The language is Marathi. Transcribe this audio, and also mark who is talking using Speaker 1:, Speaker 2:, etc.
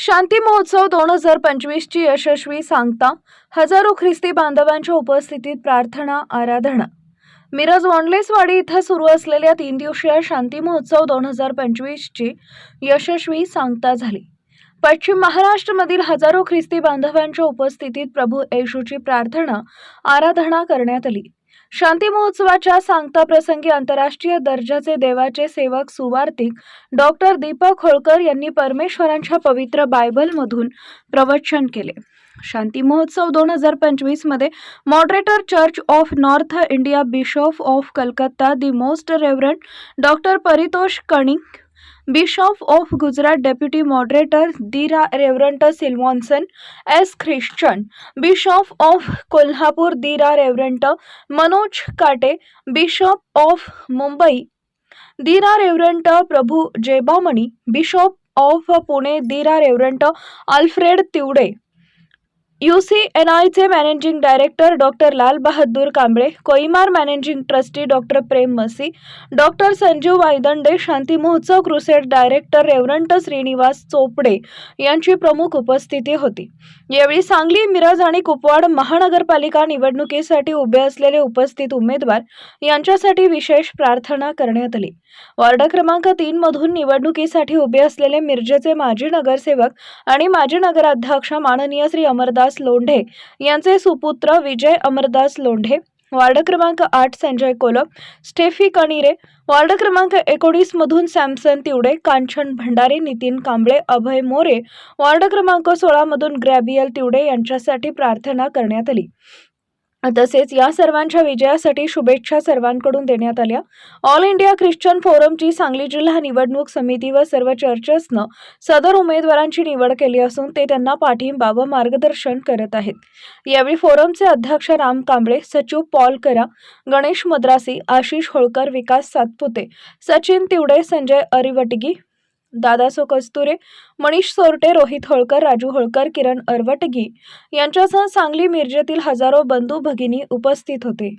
Speaker 1: शांती महोत्सव दोन हजार पंचवीसची यशस्वी सांगता हजारो ख्रिस्ती बांधवांच्या उपस्थितीत प्रार्थना आराधना मिरज वॉनलेसवाडी इथं सुरू असलेल्या तीन दिवसीय शांती महोत्सव दोन हजार पंचवीसची यशस्वी सांगता झाली पश्चिम महाराष्ट्रमधील हजारो ख्रिस्ती बांधवांच्या उपस्थितीत प्रभू येशूची प्रार्थना आराधना करण्यात आली शांती महोत्सवाच्या सांगता प्रसंगी आंतरराष्ट्रीय दर्जाचे देवाचे सेवक सुवार्तिक डॉक्टर दीपक होळकर यांनी परमेश्वरांच्या पवित्र बायबलमधून प्रवचन केले शांती महोत्सव दोन हजार पंचवीसमध्ये moderator church of North India bishop of Calcutta the most reverend doctor Paritosh Kanik Bishop of Gujarat Deputy Moderator the Reverend Silvanson S. Christian, Bishop of Kolhapur the Reverend Manoj Kate, Bishop of Mumbai the Reverend Prabhu Jebamani, Bishop of Pune the Reverend Alfred Tude. U C N आयचे managing director doctor Lal Bahadur Kamble कोईमार managing trustee doctor Prem Masih doctor Sanjeev Waydande Shanti Mahotsav crusade director reverend Shrinivas Chopde यांची प्रमुख उपस्थिती होती यावेळी सांगली मिरज आणि कुपवाड महानगरपालिका निवडणुकीसाठी उभे असलेले उपस्थित उमेदवार यांच्यासाठी विशेष प्रार्थना करण्यात आली वॉर्ड क्रमांक तीन मधून निवडणुकीसाठी उभे असलेले मिरजेचे माजी नगरसेवक आणि माजी नगराध्यक्ष माननीय श्री अमरदास अमरदास लोंढे यांचे सुपुत्र विजय अमरदास लोंढे वार्ड क्रमांक आठ संजय कोलम स्टेफी कणिरे वार्ड क्रमांक एकोणीस मधून सॅमसन तिवडे कांचन भंडारे नितीन कांबळे अभय मोरे वार्ड क्रमांक सोळा मधून ग्रॅबियल तिवडे यांच्यासाठी प्रार्थना करण्यात आली तसेच या सर्वांच्या विजयासाठी शुभेच्छा सर्वांकडून देण्यात आल्या ऑल इंडिया ख्रिश्चन फोरमची सांगली जिल्हा निवडणूक समिती व सर्व चर्चेसनं सदर उमेदवारांची निवड केली असून ते त्यांना पाठिंबा व मार्गदर्शन करत आहेत यावेळी फोरमचे अध्यक्ष राम कांबळे सचिव पॉल करा गणेश मद्रासी आशिष होळकर विकास सातपुते सचिन तिवडे संजय अरिवटगी दादासो कस्तुरे मनीष सोरटे रोहित होळकर राजू होळकर किरण अरवटगी यांच्यासह सांगली मिरजेतील हजारो बंधू भगिनी उपस्थित होते